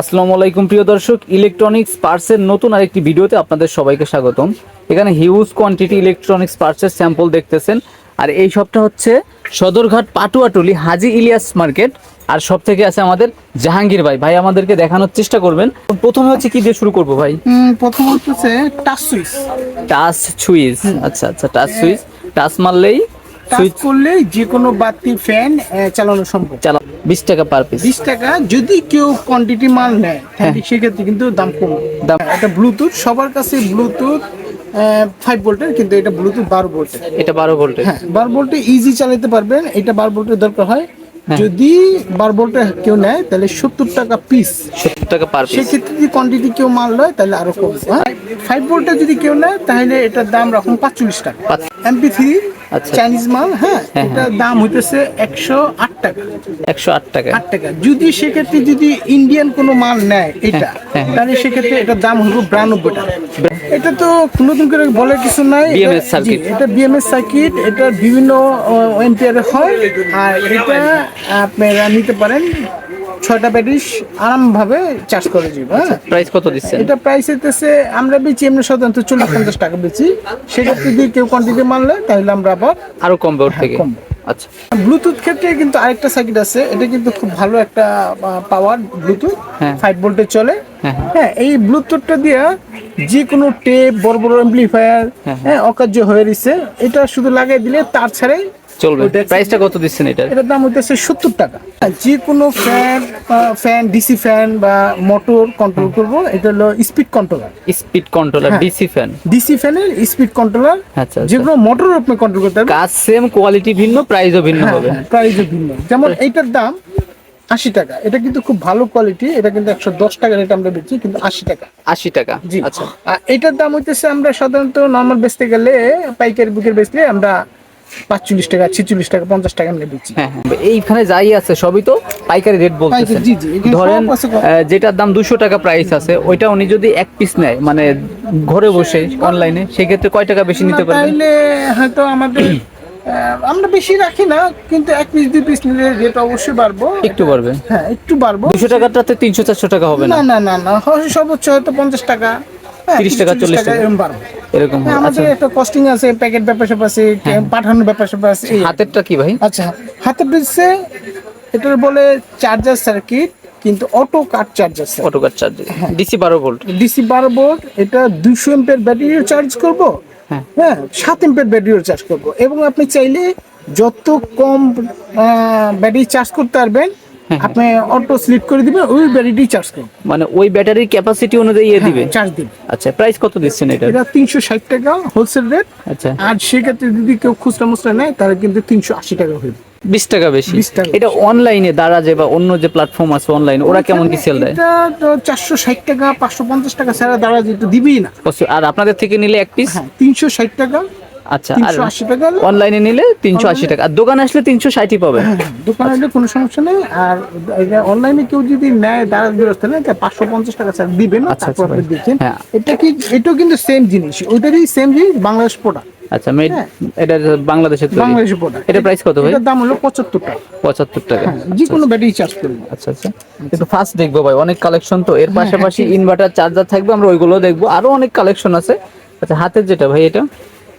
আসসালামু আলাইকুম প্রিয় দর্শক। ইলেকট্রনিক্স পার্টসের নতুন আরেকটি ভিডিওতে আপনাদের সবাইকে স্বাগতম। এখানে হিউজ কোয়ান্টিটি ইলেকট্রনিক্স পার্টসের স্যাম্পল দেখতেছেন। আর এই শপটা হচ্ছে সদরঘাট পাটুয়াটুলি হাজি ইলিয়াস মার্কেট। আর সব থেকে আছে আমাদের জাহাঙ্গীর ভাই। ভাই আমাদেরকে দেখানোর চেষ্টা করবেন। প্রথমে হচ্ছে কি দিয়ে শুরু করব ভাই? প্রথম হচ্ছে টাচ সুইচ। Touch switch. আচ্ছা আচ্ছা টাচ সুইচ। টাচ মারলেই টাচ করলে যে কোনো বাতি ফ্যান চালানো সম্ভব। চালা বিশ টাকা পার পিস বিশ টাকা যদি কেউ কোয়ান্টিটি মাল নেয় তাহলে সেক্ষেত্রে কিন্তু দাম কম। দাম- এটা ব্লুটুথ সবার কাছে ব্লুটুথ ফাইভ ভোল্টের কিন্তু এটা ব্লুটুথ বারো ভোল্টের এটা বারো ভোল্টের হ্যাঁ বারো ভোল্টে ইজি চালাতে পারবেন এটা বারো ভোল্টের দরকার হয় হ্যাঁ। যদি বারো ভোল্টে কেউ নেয় তাহলে সত্তর টাকা পিস সত্তর টাকা পার পিস সেক্ষেত্রে যদি কোয়ান্টিটি কেউ মাল নেয় তাহলে আরও কম। ফাইভ ভোল্টে যদি কেউ নেয় তাহলে এটার দাম রাখুন পাঁচচল্লিশ টাকা। MP three. চাইনিজ মাল হ্যাঁ হ্যাঁ, এটার দাম হইতেছে একশো আট টাকা। একশো আট টাকা। আট টাকা। যদি সেক্ষেত্রে যদি ইন্ডিয়ান কোনো মাল নেয় এটা হ্যাঁ, হ্যাঁ। তাহলে সেক্ষেত্রে এটার দাম হলো বিরানব্বই টাকা। এটা তো নতুন করে বলার কিছু নাই। এটা বিএমএস সার্কিট এটা বিভিন্ন এম্পিয়ারে হয় আর এটা আপনারা নিতে পারেন। ছয়টা ব্যাটারি আরামভাবে চার্জ করে হ্যাঁ। প্রাইস কত দিচ্ছেন? এটা প্রাইস হইতেছে আমরা বেচি এমনি সাধারণত চল্লিশ পঞ্চাশ টাকা বেচি। সেক্ষেত্রে যদি কেউ কোয়ান্টিটি মানলে তাহলে আমরা আবার আরও কমবে ওর থেকে? আচ্ছা। ব্লুটুথ ক্ষেত্রে কিন্তু আরেকটা সার্কিট আছে এটা কিন্তু খুব ভালো একটা পাওয়ার ব্লুটুথ হ্যাঁ। ফাইভ ভোল্টে চলে। হ্যাঁ, হ্যাঁ। হ্যাঁ এই ব্লুটুথটা দিয়ে যে কোনো টেপ বড় বড় এমপ্লিফায়ার হ্যাঁ অকার্য হয়ে রয়েছে এটা শুধু লাগাই দিলে তার ছাড়াই চলবে। প্রাইসটা কত দিচ্ছেন এটার? এটার দাম হইতেছে সত্তর টাকা। যে কোনো ফ্যান ফ্যান ডিসি ফ্যান বা মোটর কন্ট্রোল করব এটা হলো স্পিড কন্ট্রোলার স্পিড কন্ট্রোলার হ্যাঁ। ডিসি ফ্যান ডিসি ফ্যানের স্পিড কন্ট্রোলার আচ্ছা, আচ্ছা। যেগুলো মোটর আপনি কন্ট্রোল করতে পারবেন। কাজ সেম কোয়ালিটি ভিন্ন প্রাইসও ভিন্ন হ্যাঁ, হবে। হ্যাঁ, প্রাইসও ভিন্ন। যেমন এইটার দাম আশি টাকা। এটা কিন্তু খুব ভালো কোয়ালিটি এটা কিন্তু একশো দশ টাকা রেট আমরা বেচি কিন্তু আশি টাকা। আশি টাকা জি। আচ্ছা। এটার দাম হইতেছে আমরা সাধারণত নর্মাল বেচতে গেলে পাইকারি বুকের বেচলে আমরা পাঁচচল্লিশ টাকা ছিচল্লিশ টাকা পঞ্চাশ টাকা আমরা বেচি হ্যাঁ হ্যাঁ। এইখানে যাই আছে সবই তো পাইকারি রেট এখানে ধরেন যেটার দাম দুশো টাকা প্রাইস আছে ওইটা উনি যদি এক পিস নেয় মানে ঘরে বসে অনলাইনে সেক্ষেত্রে কয় টাকা বেশি নিতে পারবেন? হয়তো আমাদের আমরা বেশি রাখি না কিন্তু এক পিস দুই পিস নিলে রেট অবশ্যই বাড়বো। একটু পারবে হ্যাঁ একটু বাড়বো। দুশো টাকাটাতে তিনশো চারশো টাকা হবে না না না না সর্বোচ্চ হয়তো পঞ্চাশ টাকা। হ্যাঁ, 30 টাকা, 40 টাকা। এরকম বাড়বে এরকম হ্যাঁ, হবে। আচ্ছা আমাদের একটা কস্টিং আছে প্যাকেট ব্যাপার স্যাপার আছে পাঠানোর ব্যাপার স্যাপার আছে। হাতেরটা কি ভাই আচ্ছা হাতে দিচ্ছে এটার বলে চার্জার সার্কিট কিন্তু auto cut charger auto car charge হ্যাঁ। ডিসি বারো ভোল্ট ডিসি বারো বোর্ড এটা দুশো এম্পের ব্যাটারিও চার্জ করব হ্যাঁ। হ্যাঁ সাত এম্পের ব্যাটারিও চার্জ করব এবং আপনি চাইলে যত কম ব্যাটারি চার্জ করতে পারবেন হ্যাঁ, আপনি অটো স্লিপ করে দিবেন ওই ব্যাটারি চার্জ করবেন মানে ওই ব্যাটারির ক্যাপাসিটি অনুযায়ী ইয়ে দিবে? চার্জ দিবেন আচ্ছা প্রাইস কত দিচ্ছেন এটা? এটা তিনশো ষাট টাকা হোলসেল রেট আচ্ছা। আর সেক্ষেত্রে যদি কেউ খুচরা মুচরা নেয় তাহলে কিন্তু তিনশো আশি টাকা হইবে বিশ টাকা বেশি। 20 টাকা এটা অনলাইনে দ্বারা যে বা অন্য যে প্ল্যাটফর্ম আছে অনলাইনে ওরা কেমন কি সেল দেয়? চারশো ষাট টাকা পাঁচশো পঞ্চাশ টাকা ছাড়া দাঁড়া যেটা দিবেই না। আর আপনাদের থেকে নিলে এক পিস হ্যাঁ তিনশো ষাট টাকা। আচ্ছা আর টাকা অনলাইনে নিলে তিনশো আশি টাকা। আর দোকানে আসলে তিনশো ষাটই পাবে হ্যাঁ, দোকানে হলে কোনো সমস্যা নেই। আর অনলাইনে কেউ যদি নেয় নেয় পাঁচশো পঞ্চাশ টাকা স্যার দিবে না আচ্ছা, তারপর আচ্ছা, আপনি হ্যাঁ। এটা কি এটাও কিন্তু সেম জিনিস। ওইটারই সেম জিনিস বাংলাদেশ প্রোডাক্ট আচ্ছা মেড হ্যাঁ। এটা বাংলাদেশের তৈরি। বাংলাদেশের প্রোডাক্ট এটা প্রাইস কত ভাই? এটার দাম হলো টাকা। পঁচাত্তর টাকা। যে কোনো ব্যাটারি চার্জ করব আচ্ছা আচ্ছা। দেখব ভাই। অনেক কালেকশন তো। এর পাশাপাশি ইনভার্টার চার্জার থাকবে আমরা ওইগুলো দেখব। আরও অনেক কালেকশন আছে। আচ্ছা হাতের যেটা ভাই এটা?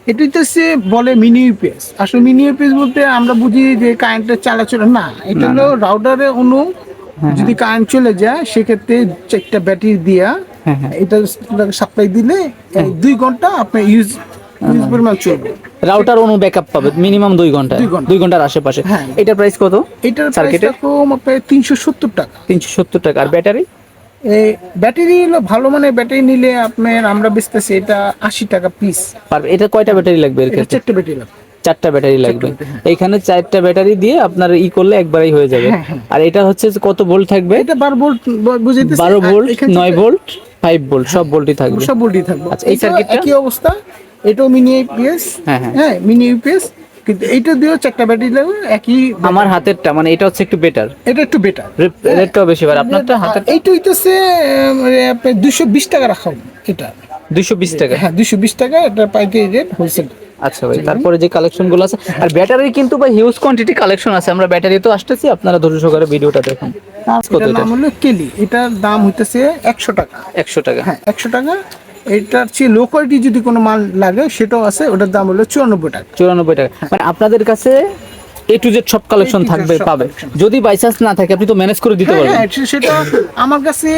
এটা হচ্ছে বলে মিনি ইউপিএস আসলে মিনি ইউপিএস বলতে আমরা বুঝি যে কারেন্টের চালাচল না এটা হলো রাউটারে অনু হ্যাঁ, যদি কারেন্ট চলে যায় সেক্ষেত্রে চারটা ব্যাটারি দিয়া হ্যাঁ, হ্যাঁ। এটা সাপ্লাই দিলে দুই ঘণ্টা আপনার ইউজ ইউজ পরিমাণ চলবে। রাউটার অনু ব্যাকআপ পাবে মিনিমাম দুই ঘণ্টা। দুই ঘণ্টার আশেপাশে। হ্যাঁ। এটার প্রাইস কত এটার সার্কিটের কম আপনার তিনশো সত্তর টাকা। তিনশো সত্তর টাকা। আর ব্যাটারি এই ব্যাটারি হলো ভালো মানের ব্যাটারি নিলে আপনার আমরা বেচতেছি এটা আশি টাকা পিস পারবে? এটা কয়টা ব্যাটারি লাগবে এর ক্ষেত্রে? চারটে ব্যাটারি লাগবে। চারটা ব্যাটারি লাগবে। হ্যাঁ। এইখানে চারটা ব্যাটারি দিয়ে আপনার ই করলে একবারেই হয়ে যাবে। হ্যাঁ, আর এটা হচ্ছে কত ভোল্ট থাকবে? এটা বারো ভোল্ট বুঝাইতেছি। বারো ভোল্ট এখান নয় ভোল্ট ফাইভ ভোল্ট সব ভোল্টই থাকবে। সব ভোল্টই থাকবে। আচ্ছা, এই সার্কিটটা? একই অবস্থা। এটাও মিনি ইউপিএস হ্যাঁ, হ্যাঁ। হ্যাঁ মিনি ইউপিএস কিন্তু এইটা দিয়েও চারটা ব্যাটারি লাগবে একই আমার হাতেরটা মানে এটা হচ্ছে একটু বেটার এটা একটু বেটার রেটটাও বেশি আপনারটা হাতের এইটা হইতেছে আপনার দুশো বিশ টাকা রাখা এটা। দুইশো বিশ টাকা? হ্যাঁ দুশো বিশ টাকা এটা পাইকারি রেট হোলসেল আচ্ছা ভাই তারপরে যে কালেকশনগুলো আছে আর ব্যাটারি কিন্তু ভাই হিউজ কোয়ান্টিটি কালেকশন আছে। আমরা ব্যাটারি তো আসতেছি আপনারা ধৈর্য সহকারে ভিডিওটা দেখুন। কত এটার নাম হলো কেলি এটার দাম হইতেছে একশো টাকা। একশো টাকা। হ্যাঁ একশো টাকা। এটার চেয়ে লো কোয়ালিটি যদি কোনো মাল লাগে সেটাও আছে ওটার দাম হলো চুরানব্বই টাকা। চুরানব্বই টাকা। মানে আপনাদের কাছে এ টু জেড সব কালেকশন থাকবে পাবে। যদি বাই চান্স না থাকে আপনি তো ম্যানেজ করে দিতে হ্যাঁ, পারবেন। হ্যাঁ, সেটা আমার কাছে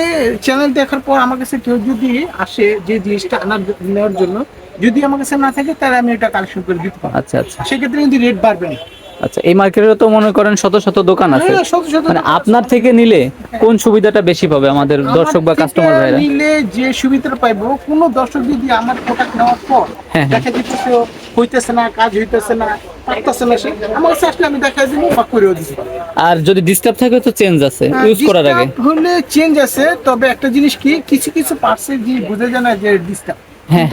চ্যানেল দেখার পর আমার কাছে কেউ যদি আসে যে জিনিসটা আনার নেওয়ার জন্য যদি আমার কাছে না থাকে তাহলে আমি এটা কালেকশন করে দিতে পারব। আচ্ছা আচ্ছা। সেক্ষেত্রে কিন্তু রেট বাড়বে না। আচ্ছা এই মার্কেটে তো মনে করেন শত শত দোকান আছে। হ্যাঁ, শত শত মানে আপনার থেকে নিলে কোন সুবিধাটা বেশি পাবে আমাদের দর্শক বা কাস্টমার ভাইরা? নিলে যে সুবিধাটা পাইবো কোনো দর্শক যদি আমার প্রোডাক্ট নেওয়ার পর হ্যাঁ, হ্যাঁ। দেখা যেতেছে হইতেছে না কাজ হইতেছে না পারতেছে না সে আমার কাছে আসলে আমি দেখা দিব বা করেও দিতে পারব। আর যদি ডিস্টার্ব থাকে তো চেঞ্জ আছে হ্যাঁ, ইউজ করার আগে। হলে চেঞ্জ আছে তবে একটা জিনিস কি কিছু কিছু পার্সেল যে বুঝে যায় না যে ডিস্টার্ব হ্যাঁ।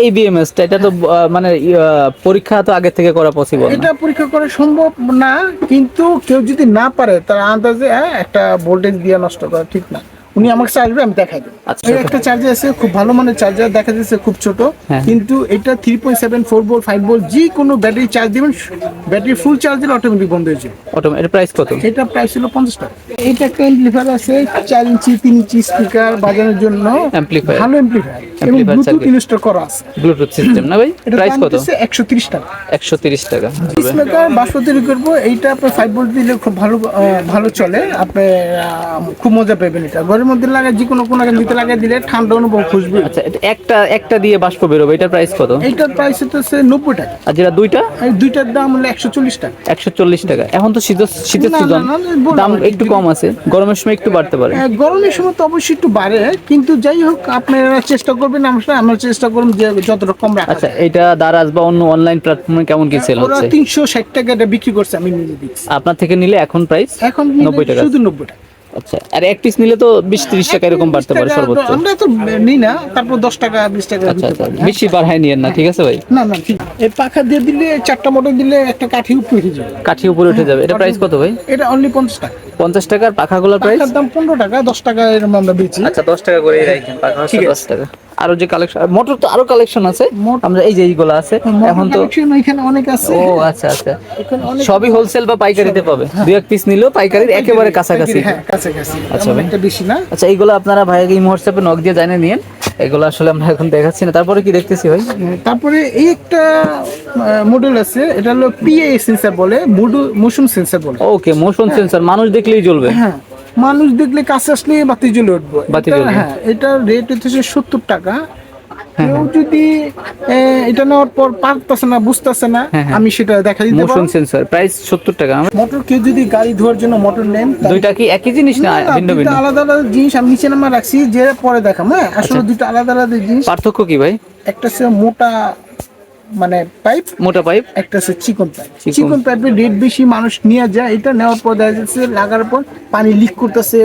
এই টা এটা তো মানে পরীক্ষা তো আগে থেকে করা পসিবল এটা পরীক্ষা করা সম্ভব না কিন্তু কেউ যদি না পারে তার আন্দাজে হ্যাঁ, একটা ভোল্টেজ দিয়ে নষ্ট করা ঠিক না। উনি আমাকে আসবে আমি দেখাই দেবো। আচ্ছা। এই একটা চার্জার আছে খুব ভালো মানের চার্জার দেখা যাচ্ছে খুব ছোট। হ্যাঁ। কিন্তু এটা three point seven four volt five volt যে কোনো ব্যাটারি চার্জ দিবেন ব্যাটারি ফুল চার্জ দিলে অটোমেটিক বন্ধ হয়ে যাবে। অটোমেটিক এর প্রাইস কত? এটা প্রাইস ছিল পঞ্চাশ টাকা। এটা একটা এমপ্লিফায়ার আছে চার ইঞ্চি তিন ইঞ্চি স্পিকার বাজানোর জন্য। Amplifier। ভালো এমপ্লিফায়ার এবং ব্লুটুথ ইনস্টল করা আছে। ব্লুটুথ সিস্টেম না ভাই? প্রাইস কত? একশো তিরিশ টাকা। একশো তিরিশ টাকা। পিস মেকার বাষ্প তৈরি করব। এইটা আপনার ফাইভ ভোল্ট দিলে খুব ভালো ভালো চলে। আপনি খুব মজা পাবেন এটা। ঘরের মধ্যে লাগায় যে কোনো কোনো নিতে লাগাই দিলে ঠান্ডা অনুভব আচ্ছা এটা একটা একটা দিয়ে বাষ্প বেরোবে এটার প্রাইস কত? প্রাইস হচ্ছে নব্বই টাকা। আর যেটা দুইটা? দুইটার দাম হলো একশো চল্লিশ টাকা। একশো চল্লিশ টাকা। এখন তো শীতের শীতের সিজন দাম একটু কম আছে। গরমের সময় একটু বাড়তে পারে। গরমের সময় তো অবশ্যই একটু বাড়ে কিন্তু যাই হোক আপনারা চেষ্টা করবেন আমরা আমরা চেষ্টা করব যে যতটা কম রাখা আচ্ছা এটা দারাজ বা অন্য অনলাইন প্ল্যাটফর্মে কেমন কি সেল হচ্ছে? তিনশো ষাট টাকা এটা বিক্রি করছে আমি নিজে দিচ্ছি আপনার থেকে নিলে এখন প্রাইস এখন নব্বই টাকা। শুধু নব্বই টাকা। আচ্ছা আর এক পিস নিলে তো বিশ তিরিশ টাকা এরকম বাড়তে পারে 20 সর্বোচ্চ। আমরা তো নিই না তারপর দশ টাকা বিশ টাকা আচ্ছা আচ্ছা বেশি বাড়াই নিয়েন না ঠিক আছে ভাই? না না ঠিক। এই পাখা দিয়ে দিলে চারটা মোটর দিলে একটা কাঠি উপরে উঠে যাবে। কাঠি উপরে উঠে যাবে। এটা প্রাইস কত ভাই? এটা অনলি পঞ্চাশ টাকা। পঞ্চাশ টাকার পাখাগুলোর প্রাইস দাম পনেরো টাকা দশ টাকা এরকম আমরা বেচি আচ্ছা দশ টাকা করে রাখেন পাখা। দশ টাকা। আরও যে কালেকশন মোটর তো আরও কালেকশন আছে। মোটর- আমরা এই যে এইগুলো আছে এখন তো কালেকশন এখানে অনেক আছে। ও আচ্ছা আচ্ছা। সবই হোলসেল বা পাইকারিতে পাবে? দুই এক পিস নিলেও পাইকারির একেবারে কাছাকাছি। হ্যাঁ কাছাকাছি। আচ্ছা বেশি না। আচ্ছা এইগুলো আপনারা ভাই এই হোয়াটসঅ্যাপে নক দিয়ে জানিয়ে নিন এগুলো আসলে আমরা এখন দেখাচ্ছি না। তারপরে কি দেখতেছি ভাই? তারপরে এই একটা মডেল আছে। এটা হলো পিএ সেন্সর বলে মোশন সেন্সর বলে। ওকে মোশন সেন্সর মানুষ দেখলেই জ্বলবে। হ্যাঁ মানুষ দেখলে কাছে আসলে বাতি জ্বলে উঠবে। বাতি জ্বলে। হ্যাঁ এটার রেট হচ্ছে সত্তর টাকা। কেউ যদি এটা নেওয়ার পর পারতেছে না বুঝতেছে না হ্যাঁ, হ্যাঁ। আমি সেটা দেখা দিতে মোশন সেন্সর প্রাইস সত্তর টাকা। মোটর কেউ যদি গাড়ি ধোয়ার জন্য মোটর নেন দুইটা কি একই জিনিস না ভিন্ন ভিন্ন? আলাদা আলাদা জিনিস আমি নিচে নামা রাখছি যে পরে দেখাম হ্যাঁ? আচ্ছা। আসলে দুটো আলাদা আলাদা জিনিস। পার্থক্য কি ভাই? একটা হচ্ছে মোটা মানে পাইপ মোটা পাইপ একটা হচ্ছে চিকন পাইপ চিকন। চিকন পাইপের রেট বেশি মানুষ নিয়ে যায় এটা নেওয়ার পর দেখা যাচ্ছে লাগার পর পানি লিক করতেছে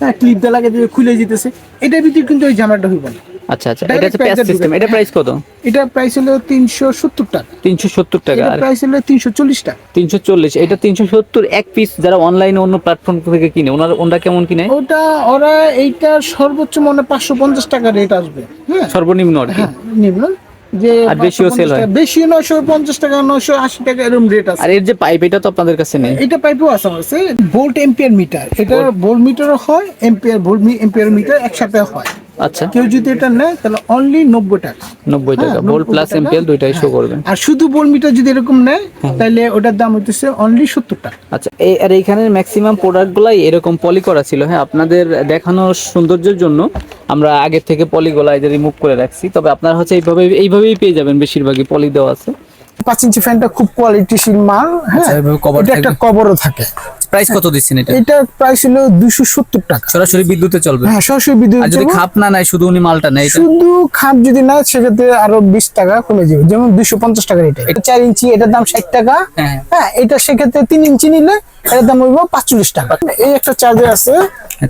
হ্যাঁ ক্লিপ দিয়ে লাগিয়ে খুলে যেতেছে। এটার ভিতরে কিন্তু ওই ঝামেলাটা হইব না। আচ্ছা আচ্ছা। এটা হচ্ছে প্যাচ সিস্টেম এটা প্রাইস কত? এটা প্রাইস হলো তিনশো সত্তর টাকা। তিনশো সত্তর টাকা। আর প্রাইস হলো তিনশো চল্লিশ টাকা। তিনশো চল্লিশ। এটা তিনশো সত্তর এক পিস যারা অনলাইনে অন্য প্ল্যাটফর্ম থেকে কিনে ওনার ওনরা কেমন কিনে? ওটা ওরা এইটা সর্বোচ্চ মনে পাঁচশো পঞ্চাশ টাকা রেট আসবে। হ্যাঁ। সর্বনিম্ন আর কি। হ্যাঁ নিম্ন। যে আর বেশিও 550 হয়? বেশি নয়শো পঞ্চাশ টাকা এরকম রেট আছে। আর এর যে পাইপ এটা তো আপনাদের কাছে নেই। এটা পাইপও আছে আমার কাছে ভোল্ট এম্পিয়ার মিটার এটা ভোল্ট মিটারও হয় এম্পিয়ার ভোল্ট এম্পিয়ার মিটার একসাথে হয়। আচ্ছা। কেউ যদি এটা নেয় তাহলে অনলি নব্বই টাকা। নব্বই টাকা হ্যাঁ, ভোল্ট 90 প্লাস এমপিএল দুইটাই শো করবেন আর শুধু ভোল্ট মিটার যদি এরকম নেয় তাহলে ওটার দাম হইতেছে অনলি সত্তর টাকা। আচ্ছা এই আর এইখানের ম্যাক্সিমাম প্রোডাক্টগুলাই এরকম পলি করা ছিল। হ্যাঁ আপনাদের দেখানোর সৌন্দর্যের জন্য আমরা আগের থেকে পলিগুলা এই রিমুভ করে রাখছি। তবে আপনারা হচ্ছে এইভাবে এইভাবেই পেয়ে যাবেন বেশিরভাগই পলি দেওয়া আছে। পাঁচ ইঞ্চি ফ্যানটা খুব কোয়ালিটিশীল মাল। হ্যাঁ আচ্ছা, এটা একটা। কভারও থাকে। প্রাইস কত দিচ্ছেন এটা? এটার প্রাইস হলো দুশো সত্তর টাকা। সরাসরি বিদ্যুতে চলবে? হ্যাঁ সরাসরি বিদ্যুৎ আর যদি খাপ না নেয় শুধু উনি মালটা নেয় শুধু খাপ যদি না সেক্ষেত্রে আরও বিশ টাকা কমে যাবে। যেমন দুইশো পঞ্চাশ টাকার এটা এটা চার ইঞ্চি এটার দাম ষাট টাকা। হ্যাঁ। হ্যাঁ। এটা সেক্ষেত্রে তিন ইঞ্চি নিলে এটার দাম হইব পাঁচচল্লিশ টাকা। এই একটা চার্জার আছে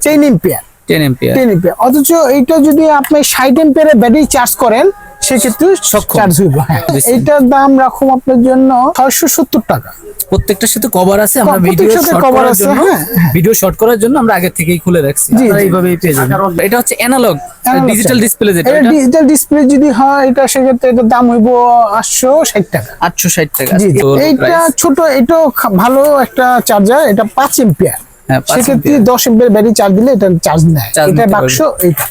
chain ampere ten ampere ten ampere অথচ এইটা যদি আপনি ষাট এম্পিয়ারের ব্যাটারি চার্জ করেন সেক্ষেত্রে সক্ষম। চার্জ হইব হ্যাঁ এইটার দাম রাখুন আপনার জন্য ছয়শো সত্তর টাকা। প্রত্যেকটার সাথে কভার আছে আমরা ভিডিও শর্ট করার জন্য হ্যাঁ, হ্যাঁ। ভিডিও শর্ট করার জন্য আমরা আগে থেকেই খুলে রাখছি। পেয়ে যাবেন। এটা হচ্ছে অ্যানালগ ডিজিটাল ডিসপ্লে যেটা এটা এটা ডিজিটাল ডিসপ্লে যদি হয় এটা সেক্ষেত্রে এটার দাম হইব আটশো ষাট টাকা। 860 টাকা। এইটা ছোট এটাও ভালো একটা চার্জার এটা পাঁচ এম্পিয়ার। হ্যাঁ, পাঁচ সেক্ষেত্রে ampere। দশ এম্পিয়ার ব্যাটারি চার্জ দিলে এটা চার্জ নেয়। এটা বাক্স এইটা।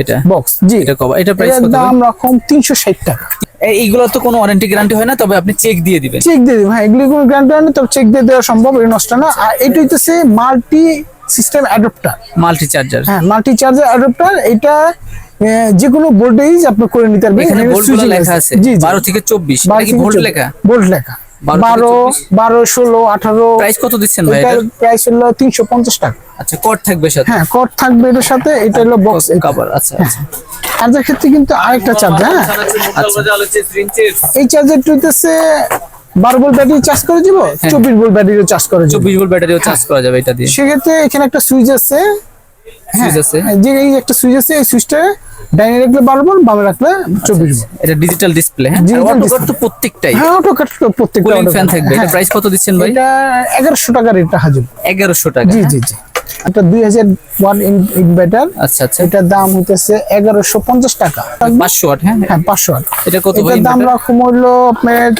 এটা? বক্স জি। এটা cover, এটা এটার কত দাম রকম তিনশো ষাট টাকা। এইগুলো তো কোনো ওয়ারেন্টি গ্যারান্টি হয় না তবে আপনি চেক দিয়ে দিবেন। চেক দিয়ে দিবেন হ্যাঁ এগুলি কোনো গ্যারান্টি হয় না তবে চেক দিয়ে দেওয়া সম্ভব এটা নষ্ট না। আর এটা হইতেছে multi system adapter multi charger হ্যাঁ মাল্টি চার্জার অ্যাডাপ্টার এটা যে কোনো ভোল্টেজ আপনি করে নিতে পারবেন এখানে switching লেখা আছে। জি জি। 12 থেকে 24 এটা কি ভোল্ট লেখা? ভোল্ট লেখা। বারো বারো ষোলো আঠারো। প্রাইস কত দিচ্ছেন ভাই প্রাইস হলো তিনশো পঞ্চাশ টাকা। আচ্ছা কট থাকবে সাথে? হ্যাঁ কট থাকবে এটার সাথে এটা হলো বক্স কভার আচ্ছা আচ্ছা। চার্জার ক্ষেত্রে কিন্তু আরেকটা চার্জার হ্যাঁ। এই চার্জারটা হইতেছে বারো ভোল্ট ব্যাটারি চার্জ করে দিব হ্যাঁ। চব্বিশ ভোল্ট ব্যাটারিও চার্জ করে দিব। 24 ভোল্ট ব্যাটারিও চার্জ করা যাবে এটা দিয়ে। সেক্ষেত্রে এখানে একটা সুইচ আছে। হ্যাঁ, সুইচ আছে। যে এই একটা সুইচ আছে এই সুইচটা ডাইনে রাখলে বারো ভোল্ট বামে রাখলে চব্বিশ ভোল্ট এটা ডিজিটাল ডিসপ্লে হ্যাঁ? তো প্রত্যেকটাই। হ্যাঁ প্রত্যেকটা ফ্যান থাকবে। এটা হ্যাঁ, প্রাইস কত দিচ্ছেন ভাই? এটা এগারোশো টাকা 1100 টাকা জি হ্যাঁ? জি জি। এটা দুই হাজার ওয়াট ইনভার্টার আচ্ছা আচ্ছা। এটার দাম হইতেছে এগারোশো পঞ্চাশ টাকা। 500 ওয়াট হ্যাঁ? হ্যাঁ পাঁচশো ওয়াট। এটা কত ভাই এটার দাম inverter? রাখুন আপনার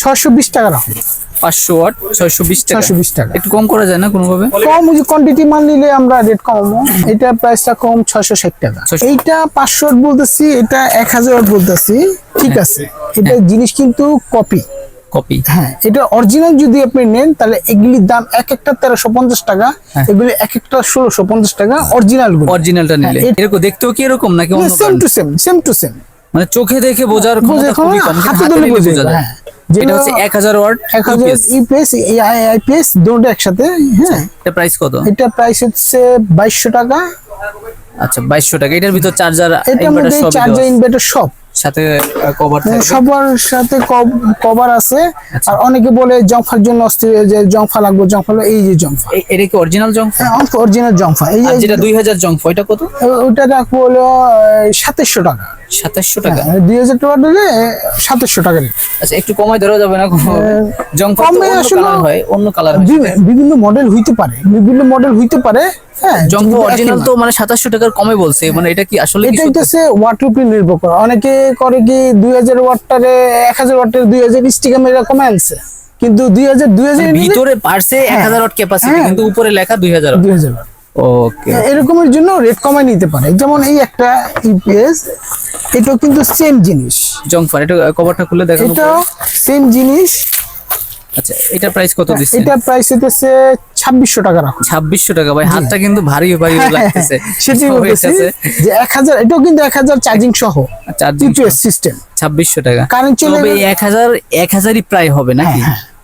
ছয়শো বিশ টাকা রাখুন 500 ওয়াট 620 টাকা? 620 টাকা। একটু কম করা যায় না কোনোভাবে? কম ওই কোয়ান্টিটি মাল নিলে আমরা রেট কমাবো। এটা প্রাইসটা কম ছয়শো ষাট টাকা। এইটা পাঁচশো ওয়াট বলতেছি এটা এক হাজার ওয়াট বলতেছি। ঠিক আছে। এটা জিনিস কিন্তু কপি কপি হ্যাঁ এটা অরিজিনাল যদি আপনি নেন তাহলে এগুলির দাম এক একটা তেরোশো পঞ্চাশ টাকা হ্যাঁ। এগুলি এক একটা ষোলোশো পঞ্চাশ টাকা অরিজিনাল অরিজিনালটা নিলে। হ্যাঁ, এরকম দেখতেও কি এরকম নাকি same to same same to same মানে চোখে দেখে বোঝার ক্ষমতা খুবই কম হাতে নিলে বোঝা যায়, হ্যাঁ। যেগুলো হচ্ছে 1000 ওয়াট এক হাজার ইপিএস আইপিএস দুটো একসাথে হ্যাঁ। এটা প্রাইস কত? এটা প্রাইস হচ্ছে বাইশশো টাকা। আচ্ছা 2200 টাকা। এটার ভিতর চার্জার ইনভার্টার সব চার্জার ইনভার্টার সব। সাথে কভার মানে সবার সাথে কভার আছে। আর অনেকে বলে জংফার জন্য অস্থির যে জংফা লাগবে জংফা এই যে জংফা। এটা কি অরিজিনাল জংফা? অরিজিনাল জংফা। এই যেটা 2000 জং ওইটা কত? ওটা রাখব হলো সাতাশশো টাকা। 2700 টাকা। হ্যাঁ, দুই হাজার টাকা দিলে সাতাশশো টাকা আচ্ছা একটু কমায় ধরা যাবে না কমে আসলে- হয় অন্য কালার বিভিন্ন মডেল হইতে পারে বিভিন্ন মডেল হইতে পারে হ্যাঁ জং অরিজিনাল তো মানে 2700 টাকার কমে বলছে মানে এটা কি আসলে এটা ওয়াটের নির্ভর করে। অনেকে করে কি দুই হাজার ওয়াটটারে এক হাজার ওয়াটের দুই হাজার মেরে আনছে কিন্তু দুই হাজার দুই হাজার মানে ভিতরে পার্সে 1000 ওয়াট ক্যাপাসিটি। কিন্তু উপরে লেখা 2000 দুই হাজার ওয়াট। ওকে এরকমের জন্য রেট কমায় নিতে পারে। যেমন এই একটা ইপিএস এটাও কিন্তু সেম জিনিস। জংফার এটা কভারটা খুলে দেখানো এটা সেম জিনিস। আচ্ছা এটা প্রাইস কত দিচ্ছে এটা প্রাইস হইতেছে ছাব্বিশশো টাকা রাখুন 2600 টাকা। ভাই হাতটা কিন্তু ভারী ভারী লাগতেছে। সেটাই বলতেছি যে এক হাজার এটাও কিন্তু এক হাজার চার্জিং সহ চার্জিং সিস্টেম 2600 টাকা। কারেন্ট চলে তবে 1000 1000ই প্রায় হবে নাকি?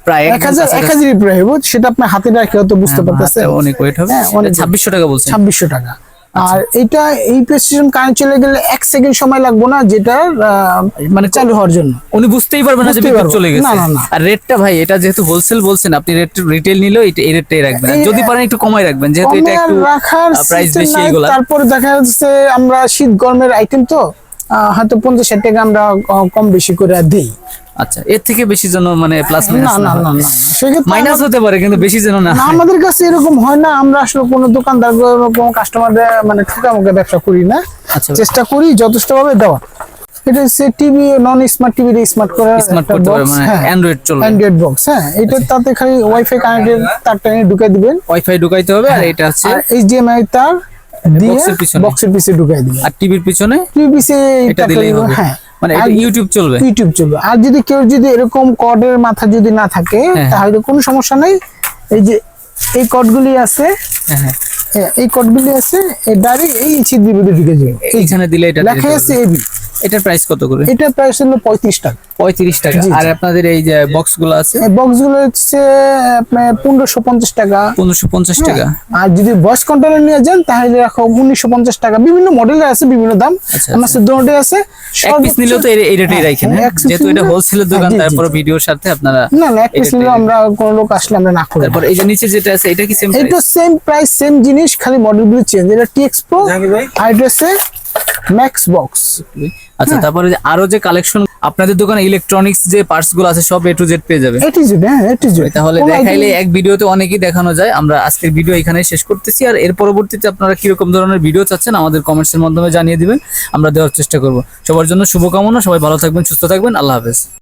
প্রায় হ্যাঁ, এক হাজার এক হাজারই প্রায় সেটা আপনার হাতে রাখে হয়তো বুঝতে পারতেছে। অনেক ওয়েট হবে। হ্যাঁ, অনেক weight। 2600 টাকা বলছেন। ছাব্বিশশো টাকা। আচ্ছা। আর এটা এই প্রেসিশন কারেন্ট চলে গেলে এক সেকেন্ড সময় লাগবে না যেটা মানে চালু হওয়ার জন্য। উনি বুঝতেই পারবেন না যে বিদ্যুৎ চলে গেছে। না, না, না। আর রেটটা ভাই এটা যেহেতু হোলসেল বলছেন আপনি রেট রিটেল এই রেটটাই রাখবেন। যদি পারেন একটু কমাই রাখবেন যেহেতু এটা একটু প্রাইস বেশি এগুলা তারপরে দেখা যাচ্ছে আমরা শীত গরমের আইটেম তো হয়তো পঞ্চাশ ষাট টাকা আমরা কম বেশি করে দিই। আচ্ছা এর থেকে বেশি যেন মানে প্লাস না না না না না মাইনাস হতে পারে কিন্তু বেশি যেন না আমাদের কাছে এরকম হয় না আমরা আসলে কোনো দোকানদার কোনো কাস্টমারদের মানে ঠোকামুখে ব্যবসা করি না। আচ্ছা। চেষ্টা করি যথেষ্ট ভাবে দেওয়ার। এটা হচ্ছে TV non smart TV smart smart করতে পারে মানে অ্যান্ড্রয়েড চলবে। অ্যান্ড্রয়েড বক্স হ্যাঁ এটা তাতে খালি ওয়াইফাই কানেক্টেড তারটা এনে ঢুকাই দিবেন। ওয়াইফাই ঢুকাইতে হবে আর এটা হচ্ছে এইচডিএমআই তার box এর পিছনে। বক্সের পিছে ঢুকাই দিবেন আর টিভির পিছনে? টিভি পিছে এটা দিলেই হবে। হ্যাঁ। মানে এটা ইউটিউব চলবে? ইউটিউব চলবে। আর যদি কেউ যদি এরকম কর্ডের মাথা যদি না থাকে হ্যাঁ। তাহলে কোনো সমস্যা নাই। এই যে এই কর্ডগুলি আছে হ্যাঁ হ্যাঁ। হ্যাঁ, এই কর্ডগুলি আছে ডাইরেক্ট এই ভিতরে ঢুকে যাবে। এইখানে দিলে এটা লেখা আছে এবি এটার প্রাইস কত করে? এটা প্রাইস হলো পঁয়ত্রিশ টাকা। পঁয়ত্রিশ টাকা। আর আপনাদের এই যে বক্সগুলো আছে? এই বক্সগুলো হচ্ছে আপনার পনেরোশো পঞ্চাশ টাকা। পনেরোশো পঞ্চাশ টাকা। আর যদি ভয়েস কন্ট্রোলার নিয়ে যান তাহলে রাখো উনিশশো পঞ্চাশ টাকা। বিভিন্ন মডেলের আছে বিভিন্ন দাম। আচ্ছা, আমার কাছে দুটোই আছে। এক পিস নিলেও তো এই- রেটেই হ্যাঁ, রাখেন হ্যাঁ, হ্যাঁ? যেহেতু এটা হোলসেলের হ্যাঁ, দোকান তারপর ভিডিওর সাথে আপনারা না না এক পিস রেটেই নিলে আমরা কোনো লোক আসলে আমরা না করি। তারপর এই যে নিচে যেটা আছে এটা কি সেম এটা সেম প্রাইস সেম জিনিস খালি মডেলগুলো চেঞ্জ এটা টি এক্সপ্রো আর এটা ম্যাক্স বক্স আচ্ছা তারপরে যে আরও যে কালেকশন আপনাদের দোকানে ইলেকট্রনিক্স যে পার্টসগুলো আছে সব এ টু জেড পেয়ে যাবে জুড়ে হ্যাঁ জুড়ে তাহলে দেখাইলে এক ভিডিওতে অনেকই দেখানো যায়। আমরা আজকের ভিডিও এখানে শেষ করতেছি। আর এর পরবর্তীতে আপনারা কীরকম ধরনের ভিডিও চাচ্ছেন আমাদের কমেন্টসের মাধ্যমে জানিয়ে দিবেন। আমরা দেওয়ার চেষ্টা করব। সবার জন্য শুভকামনা। সবাই ভালো থাকবেন সুস্থ থাকবেন। আল্লাহ হাফেজ।